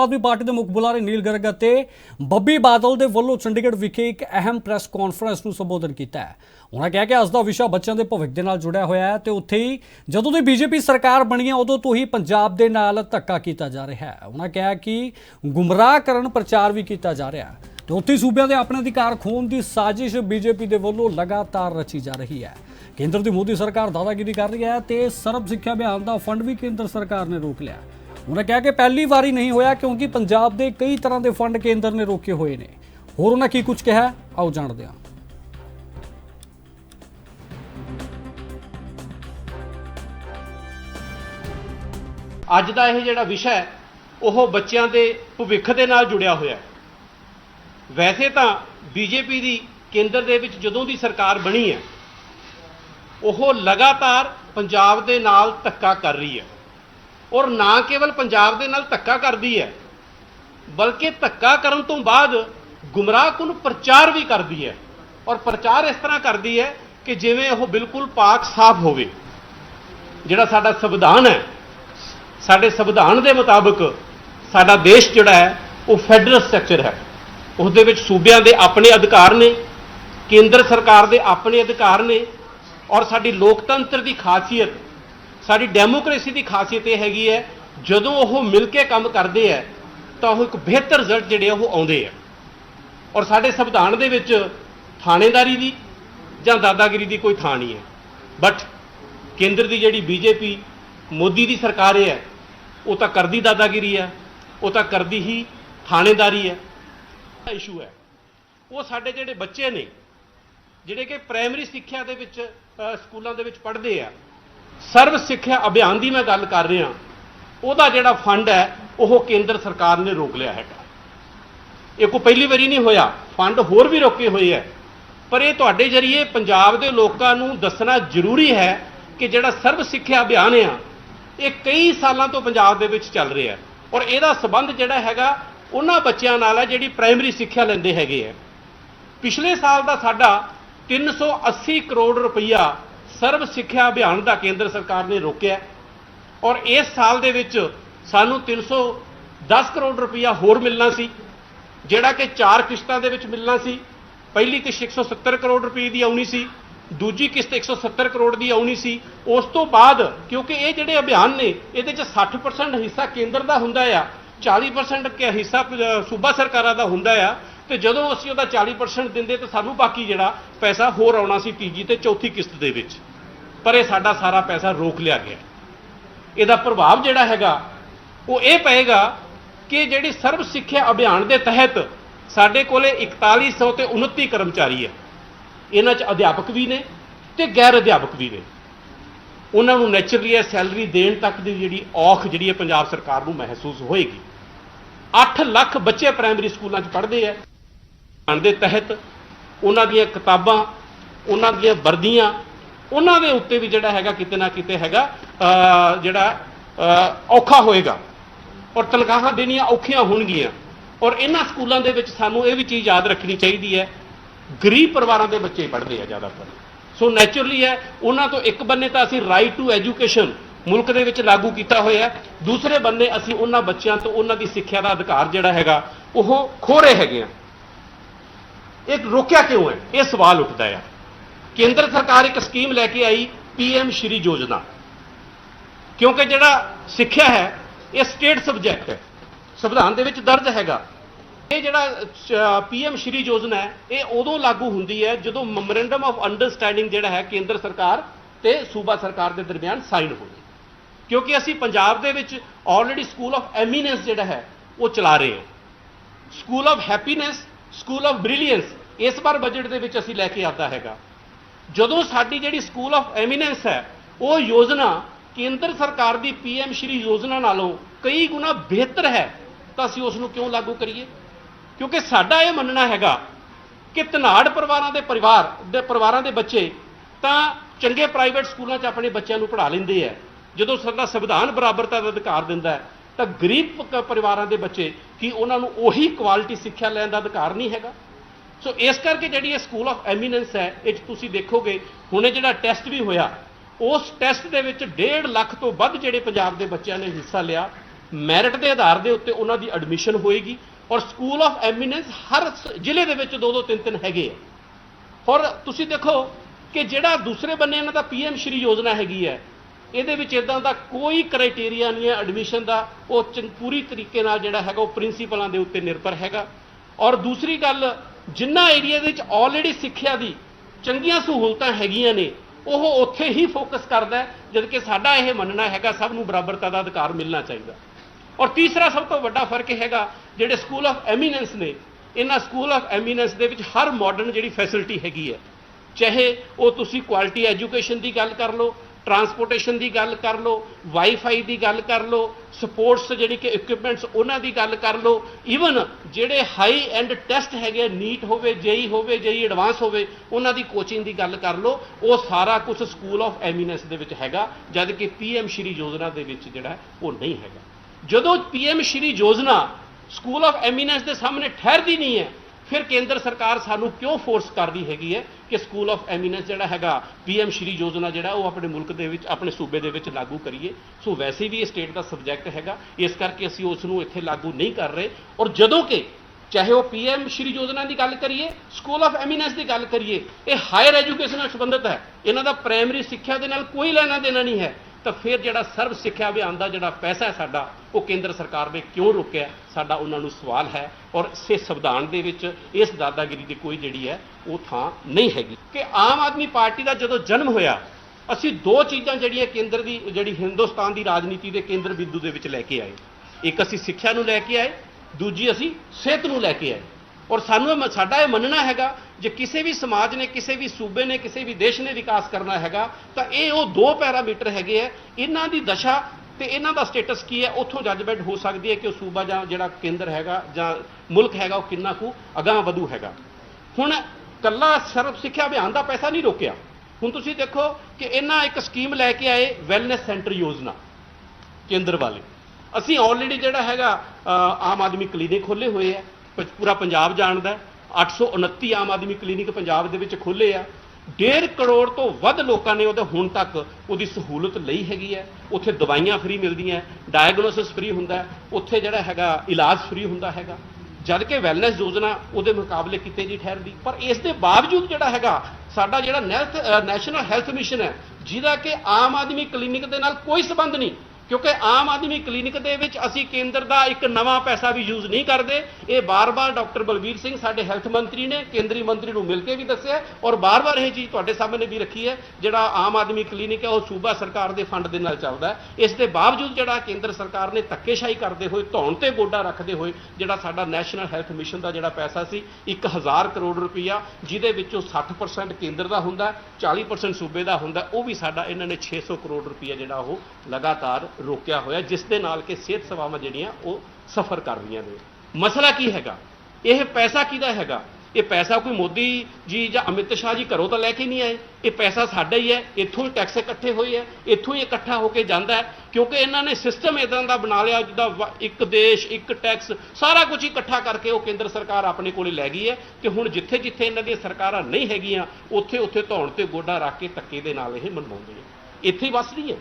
ਆਦਮੀ party ਦੇ ਮੁੱਖ ਬੁਲਾਰੇ ਨੀਲ ਗਰਗ ਅਤੇ ਬੱਬੀ ਬਾਦਲ ਦੇ ਵੱਲੋਂ ਚੰਡੀਗੜ੍ਹ ਵਿਖੇ ਇੱਕ ਅਹਿਮ ਪ੍ਰੈਸ ਕਾਨਫਰੰਸ ਨੂੰ ਸੰਬੋਧਨ ਕੀਤਾ ਹੈ। ਉਹਨਾਂ ਕਿਹਾ ਕਿ ਅੱਜ ਦਾ ਵਿਸ਼ਾ ਬੱਚਿਆਂ ਦੇ ਭਵਿੱਖ ਦੇ ਨਾਲ ਜੁੜਿਆ ਹੋਇਆ ਹੈ ਤੇ ਉੱਥੇ ਹੀ ਜਦੋਂ ਦੀ ਬੀਜੇਪੀ ਸਰਕਾਰ ਬਣੀ ਹੈ, ਉਦੋਂ ਤੋਂ ਹੀ ਪੰਜਾਬ ਦੇ ਨਾਲ ਧੱਕਾ ਕੀਤਾ ਜਾ ਰਿਹਾ ਹੈ। ਉਹਨਾਂ ਕਿਹਾ ਕਿ ਗੁੰਮਰਾਹ ਕਰਨ ਪ੍ਰਚਾਰ ਵੀ ਕੀਤਾ ਜਾ ਰਿਹਾ ਹੈ ਤੇ ਉੱਥੇ ਹੀ ਸੂਬਿਆਂ ਦੇ ਆਪਣੇ ਅਧਿਕਾਰ ਖੋਣ ਦੀ ਸਾਜ਼ਿਸ਼ ਬੀਜੇਪੀ ਦੇ ਵੱਲੋਂ ਲਗਾਤਾਰ ਰਚੀ ਜਾ ਰਹੀ ਹੈ। ਕੇਂਦਰ ਦੀ ਮੋਦੀ ਸਰਕਾਰ ਦਾਦਾਗੀਰੀ ਕਰ ਰਹੀ ਹੈ ਤੇ ਸਰਬ ਸਿੱਖਿਆ ਅਭਿਆਨ ਦਾ ਫੰਡ ਵੀ ਕੇਂਦਰ ਸਰਕਾਰ ਨੇ ਰੋਕ ਲਿਆ ਉਹਨਾਂ ਕਿਹਾ ਕਿ ਪਹਿਲੀ ਵਾਰੀ ਨਹੀਂ ਹੋਇਆ ਕਿਉਂਕਿ ਪੰਜਾਬ ਦੇ ਕਈ ਤਰ੍ਹਾਂ ਦੇ ਫੰਡ ਕੇਂਦਰ ਨੇ ਰੋਕੇ ਹੋਏ ਨੇ। ਹੋਰ ਉਹਨਾਂ ਕੀ ਕੁਝ ਕਿਹਾ ਆਓ ਜਾਣਦੇ ਹਾਂ। ਅੱਜ ਦਾ ਇਹ ਜਿਹੜਾ ਵਿਸ਼ਾ ਹੈ, ਉਹ ਬੱਚਿਆਂ ਦੇ ਭਵਿੱਖ ਦੇ ਨਾਲ ਜੁੜਿਆ ਹੋਇਆ ਹੈ। ਵੈਸੇ ਤਾਂ ਬੀਜੇਪੀ ਦੀ ਕੇਂਦਰ ਦੇ ਵਿੱਚ ਜਦੋਂ ਦੀ ਸਰਕਾਰ ਬਣੀ ਹੈ, ਉਹ ਲਗਾਤਾਰ ਪੰਜਾਬ ਦੇ ਨਾਲ ਧੱਕਾ ਕਰ ਰਹੀ ਹੈ। ਔਰ ਨਾ ਕੇਵਲ ਪੰਜਾਬ ਦੇ ਨਾਲ ਧੱਕਾ ਕਰਦੀ ਹੈ, ਬਲਕਿ ਧੱਕਾ ਕਰਨ ਤੋਂ ਬਾਅਦ ਗੁੰਮਰਾਹਕੁਨ ਪ੍ਰਚਾਰ ਵੀ ਕਰਦੀ ਹੈ। ਔਰ ਪ੍ਰਚਾਰ ਇਸ ਤਰ੍ਹਾਂ ਕਰਦੀ ਹੈ ਕਿ ਜਿਵੇਂ ਉਹ ਬਿਲਕੁਲ ਪਾਕ ਸਾਫ਼ ਹੋਵੇ, ਜਿਹੜਾ ਸਾਡਾ ਸੰਵਿਧਾਨ ਹੈ, ਸਾਡੇ ਸੰਵਿਧਾਨ ਦੇ ਮੁਤਾਬਕ ਸਾਡਾ ਦੇਸ਼ ਜਿਹੜਾ ਹੈ, ਉਹ ਫੈਡਰਲ ਸਟਰਕਚਰ ਹੈ। ਉਸ ਦੇ ਵਿੱਚ ਸੂਬਿਆਂ ਦੇ ਆਪਣੇ ਅਧਿਕਾਰ ਨੇ, ਕੇਂਦਰ ਸਰਕਾਰ ਦੇ ਆਪਣੇ ਅਧਿਕਾਰ ਨੇ, ਔਰ ਸਾਡੀ ਲੋਕਤੰਤਰ ਦੀ ਖਾਸੀਅਤ ਸਾਡੀ ਡੈਮੋਕ੍ਰੇਸੀ ਦੀ ਖਾਸੀਅਤ ਇਹ ਹੈਗੀ ਹੈ, ਜਦੋਂ ਉਹ ਮਿਲ ਕੇ ਕੰਮ ਕਰਦੇ ਹੈ, ਤਾਂ ਉਹ ਇੱਕ ਬਿਹਤਰ ਰਿਜ਼ਲਟ ਜਿਹੜੇ ਆ ਉਹ ਆਉਂਦੇ ਆ। ਔਰ ਸਾਡੇ ਸੰਵਿਧਾਨ ਦੇ ਵਿੱਚ ਥਾਣੇਦਾਰੀ ਦੀ ਜਾਂ ਦਾਦਾਗਿਰੀ ਦੀ ਕੋਈ ਥਾਂ ਨਹੀਂ ਹੈ। ਬਟ ਕੇਂਦਰ ਦੀ ਜਿਹੜੀ ਬੀਜੇਪੀ ਮੋਦੀ ਦੀ ਸਰਕਾਰ ਹੈ, ਉਹ ਤਾਂ ਕਰਦੀ ਦਾਦਾਗਿਰੀ ਹੈ, ਉਹ ਤਾਂ ਕਰਦੀ ਹੀ ਥਾਣੇਦਾਰੀ ਹੈ। ਇਸ਼ੂ ਹੈ। ਉਹ ਸਾਡੇ ਜਿਹੜੇ ਬੱਚੇ ਨੇ, ਜਿਹੜੇ ਕਿ ਪ੍ਰਾਇਮਰੀ ਸਿੱਖਿਆ ਦੇ ਵਿੱਚ ਸਕੂਲਾਂ ਦੇ ਵਿੱਚ ਪੜ੍ਹਦੇ ਆ ਸਰਵ ਸਿੱਖਿਆ ਅਭਿਆਨ ਦੀ ਮੈਂ ਗੱਲ ਕਰ ਰਿਹਾ, ਉਹਦਾ ਜਿਹੜਾ ਫੰਡ ਹੈ, ਉਹ ਕੇਂਦਰ ਸਰਕਾਰ ਨੇ ਰੋਕ ਲਿਆ ਹੈਗਾ। ਇਹ ਕੋਈ ਪਹਿਲੀ ਵਾਰੀ ਨਹੀਂ ਹੋਇਆ, ਫੰਡ ਹੋਰ ਵੀ ਰੋਕੇ ਹੋਏ ਹੈ। ਪਰ ਇਹ ਤੁਹਾਡੇ ਜਰੀਏ ਪੰਜਾਬ ਦੇ ਲੋਕਾਂ ਨੂੰ ਦੱਸਣਾ ਜ਼ਰੂਰੀ ਹੈ ਕਿ ਜਿਹੜਾ ਸਰਵ ਸਿੱਖਿਆ ਅਭਿਆਨ ਆ, ਇਹ ਕਈ ਸਾਲਾਂ ਤੋਂ ਪੰਜਾਬ ਦੇ ਵਿੱਚ ਚੱਲ ਰਿਹਾ ਹੈ। ਔਰ ਇਹਦਾ ਸਬੰਧ ਜਿਹੜਾ ਹੈਗਾ, ਉਹਨਾਂ ਬੱਚਿਆਂ ਨਾਲ ਹੈ ਜਿਹੜੀ ਪ੍ਰਾਇਮਰੀ ਸਿੱਖਿਆ ਲੈਂਦੇ ਹੈਗੇ ਹੈ। ਪਿਛਲੇ ਸਾਲ ਦਾ ਸਾਡਾ 380 ਕਰੋੜ ਰੁਪਈਆ ਸਰਵ ਸਿੱਖਿਆ ਅਭਿਆਨ ਦਾ ਕੇਂਦਰ ਸਰਕਾਰ ਨੇ ਰੋਕਿਆ ਔਰ ਇਸ ਸਾਲ ਦੇ ਵਿੱਚ ਸਾਨੂੰ 310 ਕਰੋੜ ਰੁਪਈਆ ਹੋਰ ਮਿਲਣਾ ਸੀ, ਜਿਹੜਾ ਕਿ ਚਾਰ ਕਿਸ਼ਤਾਂ ਦੇ ਵਿੱਚ ਮਿਲਣਾ ਸੀ। ਪਹਿਲੀ ਕਿਸ਼ਤ 170 ਕਰੋੜ ਰੁਪਏ ਦੀ ਆਉਣੀ ਸੀ, ਦੂਜੀ ਕਿਸ਼ਤ 170 ਕਰੋੜ ਦੀ ਆਉਣੀ ਸੀ। ਉਸ ਤੋਂ ਬਾਅਦ, ਕਿਉਂਕਿ ਇਹ ਜਿਹੜੇ ਅਭਿਆਨ ਨੇ, ਇਹਦੇ ਚ 60% ਹਿੱਸਾ ਕੇਂਦਰ ਦਾ ਹੁੰਦਾ ਆ 40% ਕਿ ਹਿੱਸਾ ਸੂਬਾ ਸਰਕਾਰਾਂ ਦਾ ਹੁੰਦਾ ਆ, ਤੇ ਜਦੋਂ ਅਸੀਂ ਉਹਦਾ 40% ਦਿੰਦੇ ਤਾਂ ਸਾਨੂੰ ਬਾਕੀ ਜਿਹੜਾ ਪੈਸਾ ਹੋਰ ਆਉਣਾ ਸੀ ਤੀਜੀ ਤੇ ਚੌਥੀ ਕਿਸ਼ਤ ਦੇ ਵਿੱਚ। ਪਰ ਇਹ ਸਾਡਾ ਸਾਰਾ ਪੈਸਾ ਰੋਕ ਲਿਆ ਗਿਆ। ਇਹਦਾ ਪ੍ਰਭਾਵ ਜਿਹੜਾ ਹੈਗਾ, ਉਹ ਇਹ ਪਏਗਾ ਕਿ ਜਿਹੜੀ ਸਰਵ ਸਿੱਖਿਆ ਅਭਿਆਨ ਦੇ ਤਹਿਤ ਸਾਡੇ ਕੋਲੇ 4100 ਤੇ 29 ਕਰਮਚਾਰੀ ਹੈ। ਇਹਨਾਂ 'ਚ ਅਧਿਆਪਕ ਵੀ ਨੇ ਤੇ ਗੈਰ ਅਧਿਆਪਕ ਵੀ ਨੇ। ਉਹਨਾਂ ਨੂੰ ਨੈਚੁਰਲੀ ਇਹ ਸੈਲਰੀ ਦੇਣ ਤੱਕ ਦੀ ਜਿਹੜੀ ਔਖ ਜਿਹੜੀ ਹੈ ਪੰਜਾਬ ਸਰਕਾਰ ਨੂੰ ਮਹਿਸੂਸ ਹੋਏਗੀ। 8 ਲੱਖ ਬੱਚੇ ਪ੍ਰਾਇਮਰੀ ਸਕੂਲਾਂ 'ਚ ਪੜ੍ਹਦੇ ਆ। ਅਭਿਆਨ ਦੇ ਤਹਿਤ ਉਹਨਾਂ ਦੀਆਂ ਕਿਤਾਬਾਂ, ਉਹਨਾਂ ਦੀਆਂ ਵਰਦੀਆਂ ਉਹਨਾਂ ਦੇ ਉੱਤੇ ਵੀ ਜਿਹੜਾ ਹੈਗਾ ਕਿਤੇ ਨਾ ਕਿਤੇ ਹੈਗਾ ਜਿਹੜਾ ਔਖਾ ਹੋਏਗਾ। ਔਰ ਤਨਖਾਹਾਂ ਦੇਣੀਆਂ ਔਖੀਆਂ ਹੋਣਗੀਆਂ। ਔਰ ਇਹਨਾਂ ਸਕੂਲਾਂ ਦੇ ਵਿੱਚ ਸਾਨੂੰ ਇਹ ਵੀ ਚੀਜ਼ ਯਾਦ ਰੱਖਣੀ ਚਾਹੀਦੀ ਹੈ, ਗਰੀਬ ਪਰਿਵਾਰਾਂ ਦੇ ਬੱਚੇ ਪੜ੍ਹਦੇ ਆ ਜ਼ਿਆਦਾਤਰ। ਸੋ ਨੈਚੁਰਲੀ ਹੈ, ਉਹਨਾਂ ਤੋਂ ਇੱਕ ਬੰਨੇ ਤਾਂ ਅਸੀਂ ਰਾਈਟ ਟੂ ਐਜੂਕੇਸ਼ਨ ਮੁਲਕ ਦੇ ਵਿੱਚ ਲਾਗੂ ਕੀਤਾ ਹੋਇਆ ਦੂਸਰੇ ਬੰਨੇ ਅਸੀਂ ਉਹਨਾਂ ਬੱਚਿਆਂ ਤੋਂ ਉਹਨਾਂ ਦੀ ਸਿੱਖਿਆ ਦਾ ਅਧਿਕਾਰ ਜਿਹੜਾ ਹੈਗਾ, ਉਹ ਖੋ ਰਹੇ ਹੈਗੇ ਆ। ਇਹ ਰੋਕਿਆ ਕਿਉਂ ਹੈ? ਇਹ ਸਵਾਲ ਉੱਠਦਾ ਹੈ ਕੇਂਦਰ ਸਰਕਾਰ ਇੱਕ ਸਕੀਮ ਲੈ ਕੇ ਆਈ ਪੀਐਮ ਸ਼੍ਰੀ ਯੋਜਨਾ। ਕਿਉਂਕਿ ਜਿਹੜਾ ਸਿੱਖਿਆ ਹੈ, ਇਹ ਸਟੇਟ ਸਬਜੈਕਟ ਹੈ। ਸੰਵਿਧਾਨ ਦੇ ਵਿੱਚ ਦਰਜ ਹੈਗਾ। ਇਹ ਜਿਹੜਾ ਪੀਐਮ ਸ਼੍ਰੀ ਯੋਜਨਾ ਹੈ, ਇਹ ਉਦੋਂ ਲਾਗੂ ਹੁੰਦੀ ਹੈ ਜਦੋਂ ਮੈਮੋਰੈਂਡਮ ਆਫ ਅੰਡਰਸਟੈਂਡਿੰਗ ਜਿਹੜਾ ਹੈ ਕੇਂਦਰ ਸਰਕਾਰ ਤੇ ਸੂਬਾ ਸਰਕਾਰ ਦੇ ਦਰਮਿਆਨ ਸਾਈਨ ਹੋਵੇ ਕਿਉਂਕਿ ਅਸੀਂ ਪੰਜਾਬ ਦੇ ਵਿੱਚ ਆਲਰੇਡੀ ਸਕੂਲ ਆਫ ਐਮੀਨੈਂਸ ਜਿਹੜਾ ਹੈ, ਉਹ ਚਲਾ ਰਹੇ ਹਾਂ। School of happiness school of brilliance ਇਸ ਵਾਰ ਬਜਟ ਦੇ ਵਿੱਚ ਅਸੀਂ ਲੈ ਕੇ ਆਤਾ ਹੈਗਾ। ਜਦੋਂ ਸਾਡੀ ਜਿਹੜੀ ਸਕੂਲ ਆਫ ਐਮੀਨੈਂਸ ਹੈ, ਉਹ ਯੋਜਨਾ ਕੇਂਦਰ ਸਰਕਾਰ ਦੀ ਪੀਐਮ ਸ਼੍ਰੀ ਯੋਜਨਾ ਨਾਲੋਂ ਕਈ ਗੁਣਾ ਬਿਹਤਰ ਹੈ, ਤਾਂ ਅਸੀਂ ਉਸ ਨੂੰ ਕਿਉਂ ਲਾਗੂ ਕਰੀਏ? ਕਿਉਂਕਿ ਸਾਡਾ ਇਹ ਮੰਨਣਾ ਹੈਗਾ ਕਿ ਧਨਾੜ ਪਰਿਵਾਰਾਂ ਦੇ ਪਰਿਵਾਰ, ਦੇ ਪਰਿਵਾਰਾਂ ਦੇ ਬੱਚੇ ਤਾਂ ਚੰਗੇ ਪ੍ਰਾਈਵੇਟ ਸਕੂਲਾਂ 'ਚ ਆਪਣੇ ਬੱਚਿਆਂ ਨੂੰ ਪੜ੍ਹਾ ਲੈਂਦੇ ਆ। ਜਦੋਂ ਸਾਡਾ ਸੰਵਿਧਾਨ ਬਰਾਬਰਤਾ ਦਾ ਅਧਿਕਾਰ ਦਿੰਦਾ ਹੈ, ਤਾਂ ਗਰੀਬ ਪ- ਪਰਿਵਾਰਾਂ ਦੇ ਬੱਚੇ ਕੀ ਉਹਨਾਂ ਨੂੰ ਉਹੀ ਕੁਆਲਿਟੀ ਸਿੱਖਿਆ ਲੈਣ ਦਾ ਅਧਿਕਾਰ ਨਹੀਂ ਹੈਗਾ? ਸੋ ਇਸ ਕਰਕੇ ਜਿਹੜੀ ਇਹ ਸਕੂਲ ਆਫ ਐਮੀਨੈਂਸ ਹੈ, ਇਹ 'ਚ ਤੁਸੀਂ ਦੇਖੋਗੇ, ਹੁਣੇ ਜਿਹੜਾ ਟੈਸਟ ਵੀ ਹੋਇਆ, ਉਸ ਟੈਸਟ ਦੇ ਵਿੱਚ 1.5 ਲੱਖ ਤੋਂ ਵੱਧ ਜਿਹੜੇ ਪੰਜਾਬ ਦੇ ਬੱਚਿਆਂ ਨੇ ਹਿੱਸਾ ਲਿਆ। ਮੈਰਿਟ ਦੇ ਆਧਾਰ ਦੇ ਉੱਤੇ ਉਹਨਾਂ ਦੀ ਐਡਮਿਸ਼ਨ ਹੋਏਗੀ ਔਰ ਸਕੂਲ ਆਫ ਐਮੀਨੈਂਸ ਹਰ ਸ- ਜ਼ਿਲ੍ਹੇ ਦੇ ਵਿੱਚ ਦੋ ਦੋ ਤਿੰਨ ਤਿੰਨ ਹੈਗੇ ਆ। ਔਰ ਤੁਸੀਂ ਦੇਖੋ ਕਿ ਜਿਹੜਾ ਦੂਸਰੇ ਬੰਨੇ ਇਹਨਾਂ ਦਾ ਪੀਐਮ ਸ਼੍ਰੀ ਯੋਜਨਾ ਹੈਗੀ ਹੈ, ਇਹਦੇ ਵਿੱਚ ਇਦਾਂ ਦਾ ਕੋਈ ਕ੍ਰਾਈਟੇਰੀਆ ਨਹੀਂ ਹੈ ਐਡਮਿਸ਼ਨ ਦਾ, ਉਹ ਚੰ- ਪੂਰੀ ਤਰੀਕੇ ਨਾਲ ਜਿਹੜਾ ਹੈਗਾ ਉਹ ਪ੍ਰਿੰਸੀਪਲਾਂ ਦੇ ਉੱਤੇ ਨਿਰਭਰ ਹੈਗਾ। ਔਰ ਦੂਸਰੀ ਗੱਲ ਜਿੰਨਾ ਏਰੀਆ ਦੇ ਵਿੱਚ ਆਲਰੇਡੀ ਸਿੱਖਿਆ ਦੀ ਚੰਗੀਆਂ ਸਹੂਲਤਾਂ ਹੈਗੀਆਂ ਨੇ, ਉਹ ਉੱਥੇ ਹੀ ਫੋਕਸ ਕਰਦਾ ਹੈ, ਜਦ ਕਿ ਸਾਡਾ ਇਹ ਮੰਨਣਾ ਹੈਗਾ ਸਭ ਨੂੰ ਬਰਾਬਰਤਾ ਦਾ ਅਧਿਕਾਰ ਮਿਲਣਾ ਚਾਹੀਦਾ। ਔਰ ਤੀਸਰਾ ਸਭ ਤੋਂ ਵੱਡਾ ਫ਼ਰਕ ਹੈਗਾ, ਜਿਹੜੇ ਸਕੂਲ ਆਫ ਐਮੀਨੈਂਸ ਨੇ, ਇਹਨਾਂ ਸਕੂਲ ਆਫ ਐਮੀਨੈਂਸ ਦੇ ਵਿੱਚ ਹਰ ਮਾਡਰਨ ਜਿਹੜੀ ਫੈਸਿਲਿਟੀ ਹੈਗੀ ਹੈ, ਚਾਹੇ ਉਹ ਤੁਸੀਂ ਕੁਆਲਿਟੀ ਐਜੂਕੇਸ਼ਨ ਦੀ ਗੱਲ ਕਰ ਲਓ ਟਰਾਂਸਪੋਰਟੇਸ਼ਨ ਦੀ ਗੱਲ ਕਰ ਲਓ, ਵਾਈਫਾਈ ਦੀ ਗੱਲ ਕਰ ਲਓ, ਸਪੋਰਟਸ ਜਿਹੜੀ ਕਿ ਇਕਵਿਪਮੈਂਟਸ ਉਹਨਾਂ ਦੀ ਗੱਲ ਕਰ ਲਓ ਈਵਨ ਜਿਹੜੇ ਹਾਈ ਐਂਡ ਟੈਸਟ ਹੈਗੇ ਨੀਟ ਹੋਵੇ, ਜੇਈ ਹੋਵੇ, ਜੇਈ ਐਡਵਾਂਸ ਹੋਵੇ, ਉਹਨਾਂ ਦੀ ਕੋਚਿੰਗ ਦੀ ਗੱਲ ਕਰ ਲਓ, ਉਹ ਸਾਰਾ ਕੁਝ ਸਕੂਲ ਆਫ ਐਮੀਨੈਂਸ ਦੇ ਵਿੱਚ ਹੈਗਾ, ਜਦ ਕਿ ਪੀਐਮ ਸ਼੍ਰੀ ਯੋਜਨਾ ਦੇ ਵਿੱਚ ਜਿਹੜਾ ਉਹ ਨਹੀਂ ਹੈਗਾ। ਜਦੋਂ ਪੀਐਮ ਸ਼੍ਰੀ ਯੋਜਨਾ ਸਕੂਲ ਆਫ ਐਮੀਨੈਂਸ ਦੇ ਸਾਹਮਣੇ ਠਹਿਰਦੀ ਨਹੀਂ ਹੈ ਫਿਰ ਕੇਂਦਰ ਸਰਕਾਰ ਸਾਨੂੰ ਕਿਉਂ ਫੋਰਸ ਕਰਦੀ ਹੈਗੀ ਹੈ ਕਿ ਸਕੂਲ ਆਫ ਐਮੀਨੈਂਸ ਜਿਹੜਾ ਹੈਗਾ ਪੀਐਮ ਸ਼੍ਰੀ ਯੋਜਨਾ ਜਿਹੜਾ, ਉਹ ਆਪਣੇ ਮੁਲਕ ਦੇ ਵਿੱਚ, ਆਪਣੇ ਸੂਬੇ ਦੇ ਵਿੱਚ ਲਾਗੂ ਕਰੀਏ। ਸੋ ਵੈਸੇ ਵੀ ਇਹ ਸਟੇਟ ਦਾ ਸਬਜੈਕਟ ਹੈਗਾ। ਇਸ ਕਰਕੇ ਅਸੀਂ ਉਸ ਨੂੰ ਇੱਥੇ ਲਾਗੂ ਨਹੀਂ ਕਰ ਰਹੇ। ਔਰ ਜਦੋਂ ਕਿ ਚਾਹੇ ਉਹ ਪੀਐਮ ਸ਼੍ਰੀ ਯੋਜਨਾ ਦੀ ਗੱਲ ਕਰੀਏ ਸਕੂਲ ਆਫ ਐਮੀਨੈਂਸ ਦੀ ਗੱਲ ਕਰੀਏ, ਇਹ ਹਾਇਰ ਐਜੂਕੇਸ਼ਨ ਨਾਲ ਸੰਬੰਧਿਤ ਹੈ। ਇਹਨਾਂ ਦਾ ਪ੍ਰਾਇਮਰੀ ਸਿੱਖਿਆ ਦੇ ਨਾਲ ਕੋਈ ਲੈਣਾ ਦੇਣਾ ਨਹੀਂ ਹੈ। ਤਾਂ ਫਿਰ ਜਿਹੜਾ ਸਰਵ ਸਿੱਖਿਆ ਅਭਿਆਨ ਦਾ ਜਿਹੜਾ ਪੈਸਾ ਹੈ ਸਾਡਾ, ਉਹ ਕੇਂਦਰ ਸਰਕਾਰ ਨੇ ਕਿਉਂ ਰੋਕਿਆ? ਸਾਡਾ ਉਹਨਾਂ ਨੂੰ ਸਵਾਲ ਹੈ ਔਰ ਇਸੇ ਸੰਵਿਧਾਨ ਦੇ ਵਿੱਚ ਇਸ ਦਾਦਾਗਿਰੀ ਦੀ ਕੋਈ ਜਿਹੜੀ ਹੈ, ਉਹ ਥਾਂ ਨਹੀਂ ਹੈਗੀ। ਕਿ ਆਮ ਆਦਮੀ ਪਾਰਟੀ ਦਾ ਜਦੋਂ ਜਨਮ ਹੋਇਆ, ਅਸੀਂ ਦੋ ਚੀਜ਼ਾਂ ਜਿਹੜੀਆਂ ਕੇਂਦਰ ਦੀ, ਜਿਹੜੀ ਹਿੰਦੁਸਤਾਨ ਦੀ ਰਾਜਨੀਤੀ ਦੇ ਕੇਂਦਰ ਬਿੰਦੂ ਦੇ ਵਿੱਚ ਲੈ ਕੇ ਆਏ। ਇੱਕ ਅਸੀਂ ਸਿੱਖਿਆ ਨੂੰ ਲੈ ਕੇ ਆਏ, ਦੂਜੀ ਅਸੀਂ ਸਿਹਤ ਨੂੰ ਲੈ ਕੇ ਆਏ। ਔਰ ਸਾਨੂੰ ਇਹ ਮ- ਸਾਡਾ ਇਹ ਮੰਨਣਾ ਹੈਗਾ ਜੇ ਕਿਸੇ ਵੀ ਸਮਾਜ ਨੇ, ਕਿਸੇ ਵੀ ਸੂਬੇ ਨੇ, ਕਿਸੇ ਵੀ ਦੇਸ਼ ਨੇ ਵਿਕਾਸ ਕਰਨਾ ਹੈਗਾ, ਤਾਂ ਇਹ ਉਹ ਦੋ ਪੈਰਾਮੀਟਰ ਹੈਗੇ ਆ। ਇਹਨਾਂ ਦੀ ਦਸ਼ਾ ਤੇ ਇਹਨਾਂ ਦਾ ਸਟੇਟਸ ਕੀ ਹੈ, ਉੱਥੋਂ ਜੱਜਮੈਂਟ ਹੋ ਸਕਦੀ ਹੈ ਕਿ ਉਹ ਸੂਬਾ ਜਾਂ ਜਿਹੜਾ ਕੇਂਦਰ ਹੈਗਾ ਜਾਂ ਮੁਲਕ ਹੈਗਾ, ਉਹ ਕਿੰਨਾ ਕੁ ਅਗਾਂਹ ਵਧੂ ਹੈਗਾ। ਹੁਣ ਕੱਲਾ ਸਰਵ ਸਿੱਖਿਆ ਅਭਿਆਨ ਦਾ ਪੈਸਾ ਨਹੀਂ ਰੋਕਿਆ। ਹੁਣ ਤੁਸੀਂ ਦੇਖੋ ਕਿ ਇਹਨਾਂ ਇੱਕ ਸਕੀਮ ਲੈ ਕੇ ਆਏ ਵੈਲਨੈਸ ਸੈਂਟਰ ਯੋਜਨਾ, ਕੇਂਦਰ ਵਾਲੇ। ਅਸੀਂ ਆਲਰੇਡੀ ਜਿਹੜਾ ਹੈਗਾ ਆਮ ਆਦਮੀ ਕਲੀਨਿਕ ਖੋਲੇ ਹੋਏ ਆ ਪੂਰਾ ਪੰਜਾਬ ਜਾਣਦਾ ਹੈ। 829 ਆਮ ਆਦਮੀ ਕਲੀਨਿਕ ਪੰਜਾਬ ਦੇ ਵਿੱਚ ਖੋਲੇ ਆ। 1.5 ਕਰੋੜ ਤੋਂ ਵੱਧ ਲੋਕਾਂ ਨੇ ਉਹਦੇ ਹੁਣ ਤੱਕ ਉਹਦੀ ਸਹੂਲਤ ਲਈ ਹੈਗੀ ਹੈ। ਉੱਥੇ ਦਵਾਈਆਂ ਫ੍ਰੀ ਮਿਲਦੀਆਂ ਡਾਇਗਨੋਸਿਸ ਫ੍ਰੀ ਹੁੰਦਾ ਉੱਥੇ ਜਿਹੜਾ ਹੈਗਾ ਇਲਾਜ ਫ੍ਰੀ ਹੁੰਦਾ ਹੈਗਾ। ਜਦ ਕਿ ਵੈਲਨੈਸ ਯੋਜਨਾ ਉਹਦੇ ਮੁਕਾਬਲੇ ਕਿਤੇ ਜੀ ਠਹਿਰਦੀ। ਪਰ ਇਸ ਦੇ ਬਾਵਜੂਦ ਜਿਹੜਾ ਹੈਗਾ, ਸਾਡਾ ਜਿਹੜਾ ਨੈਸ਼ਨਲ ਹੈਲਥ ਮਿਸ਼ਨ ਹੈ, ਜਿਹਦਾ ਕਿ ਆਮ ਆਦਮੀ ਕਲੀਨਿਕ ਦੇ ਨਾਲ ਕੋਈ ਸੰਬੰਧ ਨਹੀਂ ਕਿਉਂਕਿ ਆਮ ਆਦਮੀ ਕਲੀਨਿਕ ਦੇ ਵਿੱਚ ਅਸੀਂ ਕੇਂਦਰ ਦਾ ਇੱਕ ਨਵਾਂ ਪੈਸਾ ਵੀ ਯੂਜ਼ ਨਹੀਂ ਕਰਦੇ। ਇਹ ਬਾਰ-ਬਾਰ ਡਾਕਟਰ ਬਲਬੀਰ ਸਿੰਘ ਸਾਡੇ ਹੈਲਥ ਮੰਤਰੀ ਨੇ ਕੇਂਦਰੀ ਮੰਤਰੀ ਨੂੰ ਮਿਲ ਕੇ ਵੀ ਦੱਸਿਆ ਔਰ ਬਾਰ-ਬਾਰ ਇਹ ਚੀਜ਼ ਤੁਹਾਡੇ ਸਾਹਮਣੇ ਵੀ ਰੱਖੀ ਹੈ। ਜਿਹੜਾ ਆਮ ਆਦਮੀ ਕਲੀਨਿਕ ਹੈ ਉਹ ਸੂਬਾ ਸਰਕਾਰ ਦੇ ਫੰਡ ਦੇ ਨਾਲ ਚੱਲਦਾ ਹੈ। ਇਸ ਦੇ ਬਾਵਜੂਦ ਜਿਹੜਾ ਕੇਂਦਰ ਸਰਕਾਰ ਨੇ ਧੱਕੇਸ਼ਾਹੀ ਕਰਦੇ ਹੋਏ ਧੌਣ ਤੇ ਗੋਡਾ ਰੱਖਦੇ ਹੋਏ ਜਿਹੜਾ ਸਾਡਾ ਨੈਸ਼ਨਲ ਹੈਲਥ ਮਿਸ਼ਨ ਦਾ ਜਿਹੜਾ ਪੈਸਾ ਸੀ 1000 ਕਰੋੜ ਰੁਪਈਆ ਜਿਹਦੇ ਵਿੱਚੋਂ 60% ਕੇਂਦਰ ਦਾ ਹੁੰਦਾ ਹੈ, 40% ਸੂਬੇ ਦਾ ਹੁੰਦਾ ਉਹ ਵੀ ਸਾਡਾ ਇਹਨਾਂ ਨੇ 600 ਕਰੋੜ ਰੁਪਈਆ ਜਿਹੜਾ ਉਹ ਲਗਾਤਾਰ ਰੋਕਿਆ ਹੋਇਆ, ਜਿਸ ਦੇ ਨਾਲ ਕਿ ਸਿਹਤ ਸੇਵਾਵਾਂ ਜਿਹੜੀਆਂ ਉਹ ਸਫਰ ਕਰ ਰਹੀਆਂ ਨੇ। ਮਸਲਾ ਕੀ ਹੈਗਾ? ਇਹ ਪੈਸਾ ਕਿਹਦਾ ਹੈਗਾ? ਇਹ ਪੈਸਾ ਕੋਈ ਮੋਦੀ ਜੀ ਜਾਂ ਅਮਿਤ ਸ਼ਾਹ ਜੀ ਘਰੋਂ ਤਾਂ ਲੈ ਕੇ ਨਹੀਂ ਆਏ? ਇਹ ਪੈਸਾ ਸਾਡਾ ਹੀ ਹੈ, ਇੱਥੋਂ ਹੀ ਟੈਕਸ ਇਕੱਠੇ ਹੋਏ ਹੈ, ਇੱਥੋਂ ਹੀ ਇਕੱਠਾ ਹੋ ਕੇ ਜਾਂਦਾ ਹੈ, ਕਿਉਂਕਿ ਇਹਨਾਂ ਨੇ ਸਿਸਟਮ ਇਦਾਂ ਦਾ ਬਣਾ ਲਿਆ, ਜਿੱਦਾਂ ਵ- ਇੱਕ ਦੇਸ਼, ਇੱਕ ਟੈਕਸ, ਸਾਰਾ ਕੁਝ ਇਕੱਠਾ ਕਰਕੇ ਉਹ ਕੇਂਦਰ ਸਰਕਾਰ ਆਪਣੇ ਕੋਲੇ ਲੈ ਗਈ ਹੈ, ਤੇ ਹੁਣ ਜਿੱਥੇ ਜਿੱਥੇ ਇਹਨਾਂ ਦੀਆਂ ਸਰਕਾਰਾਂ ਨਹੀਂ ਹੈਗੀਆਂ, ਉੱਥੇ ਉੱਥੇ ਧੌਣ ਤੇ ਗੋਡਾ ਰੱਖ ਕੇ ਧੱਕੇ ਦੇ ਨਾਲ ਇਹ ਮਨਵਾਉਂਦੇ ਆ ਇੱਥੇ ਹੀ ਵਸ ਰਹੀ ਹੈ।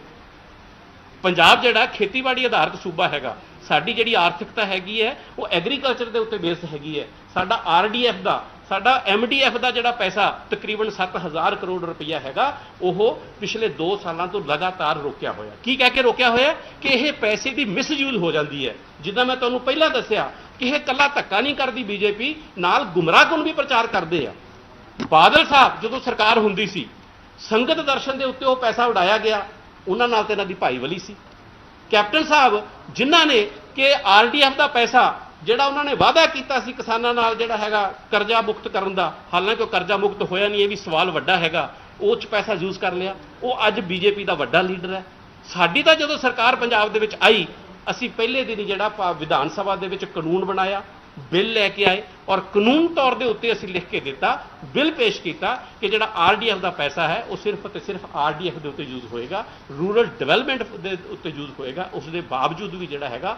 ਪੰਜਾਬ ਜਿਹੜਾ ਖੇਤੀਬਾੜੀ ਆਧਾਰਿਤ ਸੂਬਾ ਹੈਗਾ, ਸਾਡੀ ਜਿਹੜੀ ਆਰਥਿਕਤਾ ਹੈਗੀ ਹੈ, ਉਹ ਐਗਰੀਕਲਚਰ ਦੇ ਉੱਤੇ ਬੇਸ ਹੈਗੀ ਹੈ। ਸਾਡਾ ਆਰਡੀਐਫ ਦਾ, ਸਾਡਾ ਐਮਡੀਐਫ ਦਾ ਜਿਹੜਾ ਪੈਸਾ ਤਕਰੀਬਨ 7000 ਕਰੋੜ ਰੁਪਈਆ ਹੈਗਾ, ਉਹ ਪਿਛਲੇ 2 ਸਾਲਾਂ ਤੋਂ ਲਗਾਤਾਰ ਰੋਕਿਆ ਹੋਇਆ। ਕੀ ਕਹਿ ਕੇ ਰੋਕਿਆ ਹੋਇਆ? ਕਿ ਇਹ ਪੈਸੇ ਦੀ ਮਿਸਯੂਜ਼ ਹੋ ਜਾਂਦੀ ਹੈ। ਜਿੱਦਾਂ ਮੈਂ ਤੁਹਾਨੂੰ ਪਹਿਲਾਂ ਦੱਸਿਆ ਕਿ ਇਹ ਕੱਲਾ ਧੱਕਾ ਨਹੀਂ ਕਰਦੀ ਬੀਜੇਪੀ ਨਾਲ ਗੁੰਮਰਾਹਕੁਨ ਵੀ ਪ੍ਰਚਾਰ ਕਰਦੇ ਆ। ਬਾਦਲ ਸਾਹਿਬ ਜਦੋਂ ਸਰਕਾਰ ਹੁੰਦੀ ਸੀ, ਸੰਗਤ ਦਰਸ਼ਨ ਦੇ ਉੱਤੇ ਉਹ ਪੈਸਾ ਉਡਾਇਆ ਗਿਆ। ਉਹਨਾਂ ਨਾਲ ਤੇ ਇਹਨਾਂ ਦੀ ਭਾਈਵਾਲੀ ਸੀ। ਕੈਪਟਨ ਸਾਹਿਬ ਜਿਨ੍ਹਾਂ ਨੇ ਕਿ ਆਰਡੀਐਫ ਦਾ ਪੈਸਾ ਜਿਹੜਾ ਉਹਨਾਂ ਨੇ ਵਾਅਦਾ ਕੀਤਾ ਸੀ ਕਿਸਾਨਾਂ ਨਾਲ ਜਿਹੜਾ ਹੈਗਾ ਕਰਜ਼ਾ ਮੁਕਤ ਕਰਨ ਦਾ, ਹਾਲਾਂਕਿ ਉਹ ਕਰਜ਼ਾ ਮੁਕਤ ਹੋਇਆ ਨਹੀਂ, ਇਹ ਵੀ ਸਵਾਲ ਵੱਡਾ ਹੈਗਾ, ਉਹ ਚ ਪੈਸਾ ਯੂਜ਼ ਕਰ ਲਿਆ। ਉਹ ਅੱਜ ਬੀਜੇਪੀ ਦਾ ਵੱਡਾ ਲੀਡਰ ਹੈ। ਸਾਡੀ ਤਾਂ ਜਦੋਂ ਸਰਕਾਰ ਪੰਜਾਬ ਦੇ ਵਿੱਚ ਆਈ, ਅਸੀਂ ਪਹਿਲੇ ਦਿਨ ਹੀ ਜਿਹੜਾ ਵਿਧਾਨ ਸਭਾ ਦੇ ਵਿੱਚ ਕਾਨੂੰਨ ਬਣਾਇਆ ਬਿੱਲ ਲੈ ਕੇ ਆਏ ਔਰ ਕਾਨੂੰਨ ਤੌਰ ਦੇ ਉੱਤੇ ਅਸੀਂ ਲਿਖ ਕੇ ਦਿੱਤਾ, ਬਿੱਲ ਪੇਸ਼ ਕੀਤਾ ਕਿ ਜਿਹੜਾ ਆਰਡੀਐਫ ਦਾ ਪੈਸਾ ਹੈ, ਉਹ ਸਿਰਫ ਤੇ ਸਿਰਫ ਆਰਡੀਐਫ ਦੇ ਉੱਤੇ ਯੂਜ਼ ਹੋਏਗਾ, ਰੂਰਲ ਡਿਵੈਲਪਮੈਂਟ ਦੇ ਉੱਤੇ ਯੂਜ਼ ਹੋਏਗਾ ਉਸ ਦੇ ਬਾਵਜੂਦ ਵੀ ਜਿਹੜਾ ਹੈਗਾ